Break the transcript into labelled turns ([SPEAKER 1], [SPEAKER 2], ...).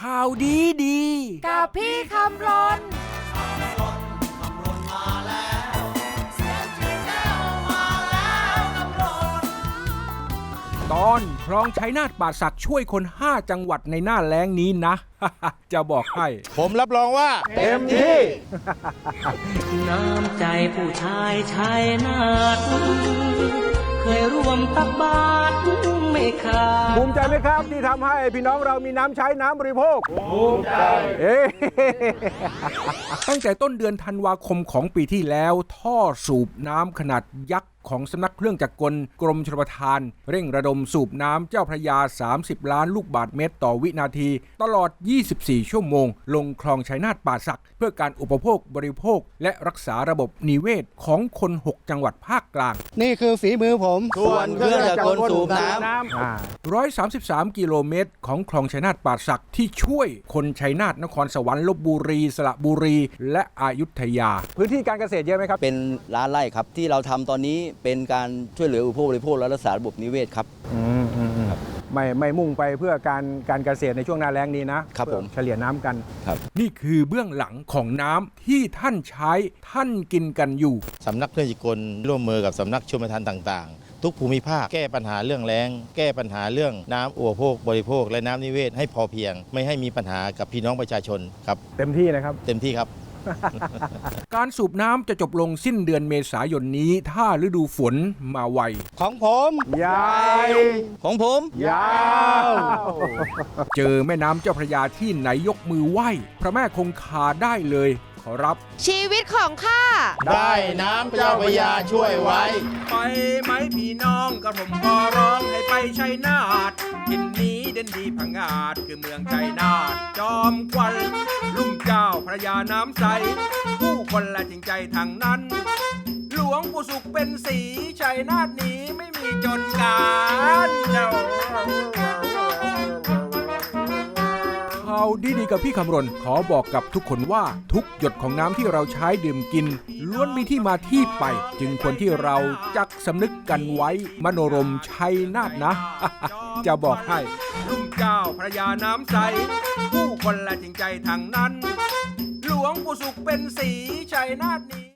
[SPEAKER 1] ข่าวดีดี
[SPEAKER 2] กับพี่คำรน
[SPEAKER 1] ตอนคลองชัยนาทป่าสักช่วยคน 5 จังหวัดในหน้าแล้งนี้นะ จะบอกให้
[SPEAKER 3] ผมรับรองว่า เต็มที่
[SPEAKER 4] น้ำใจผู้ชายชายนาฏเคยร่วมตักบาตร ไม่ขาด
[SPEAKER 5] ภูมิใจไหมครับที่ทำให้พี่น้องเรามีน้ำใช้น้ำบริโภค ภูมิใจ เอ๊ะ
[SPEAKER 1] ตั้งแต่ต้นเดือนธันวาคมของปีที่แล้ว ท่อสูบน้ำขนาดยักษ์ ของสำนักเครื่องจักรกลกรมชลประทาน เร่งระดมสูบน้ำเจ้าพระยา 30 ล้านลูกบาทเมตรต่อวินาที ตลอด 24 ชั่วโมง ลงคลองชัยนาทป่าสัก เพื่อการอุปโภคบริโภค และรักษาระบบนิเวศของคน 6 จังหวัดภาคกลาง
[SPEAKER 6] นี่คือฝีมือผม
[SPEAKER 3] ส่วนเครื่องจักรกลสูบน้
[SPEAKER 5] อ่า
[SPEAKER 1] 133 กิโลเมตร ของคลองชัยนาทป่าสักที่ช่วยคนชัยนาทนครสวรรค์ลบบุรีสระบุรี และอยุธยา
[SPEAKER 5] พื้นที่การเกษตรเยอะไหมครับ
[SPEAKER 6] เป็นล้านไร่ครับที่เราทำตอนนี้เป็นการช่วยเหลืออุปโภคบริโภคและรักษาระบบนิเวศครับ
[SPEAKER 5] อืมอืมอืมไม่ไม่มุ่งไปเพื่อการการเกษตรในช่วงหน้าแล้งนี้นะครับ
[SPEAKER 6] ผม
[SPEAKER 5] เฉลี่ยน้ำกัน
[SPEAKER 1] นี่คือเบื้องหลังของน้ำที่ท่านใช้ท่านกินกันอยู่ำ
[SPEAKER 3] สำนักเครื่องจักรกลร่วมมือกับสำนักชมทานต่างๆ ทุกภูมิภาคแก้ปัญหาเรื่องแล้ง แก้ปัญหาเรื่องน้ำอุปโภค บริโภค และน้ำนิเวศให้พอเพียง ไม่ให้มีปัญหากับพี่น้องประชาชนครับ
[SPEAKER 5] เต็มที่นะครับ
[SPEAKER 3] เต็มที่ครับ
[SPEAKER 1] การสูบน้ำจะจบลงสิ้นเดือนเมษายนนี้ ถ้าฤดูฝนมาไว
[SPEAKER 6] ของผม
[SPEAKER 5] ยาย
[SPEAKER 6] ของผม
[SPEAKER 5] ยาว
[SPEAKER 1] เจอแม่น้ำเจ้าพระยาที่ไหนยกมือไหว้ พระแม่คงคาได้เลย ขอรับ
[SPEAKER 2] ชีวิตของข้า
[SPEAKER 3] ได้น้ำเจ้าพระยาช่วยไว้
[SPEAKER 1] ไปไหมพี่น้องกระผมขอร้องให้ไปชัยนาททินนี้เด่นดีพังงาดคือเมืองชัยนาทจอมควันลุ่มเจ้า พระยาน้ำใส ผู้คนละจริงใจทางนั้น หลวงปู่สุขเป็นสีชัยนาทนี้ไม่มีจนการข่าวดีๆกับพี่คำรณขอบอกกับทุกคนว่าทุกหยดของน้ำที่เราใช้ดื่มกิน ล้วนมีที่มาที่ไป จึงควรที่เราจักสำนึกกันไว้ มโนรมชัยนาทนะ จะบอกให้ ลุ่มเจ้าพระยาน้ำใส ผู้คนละจริงใจทางนั้นหล วงปู่สุขเป็นสีชัยนาทนี้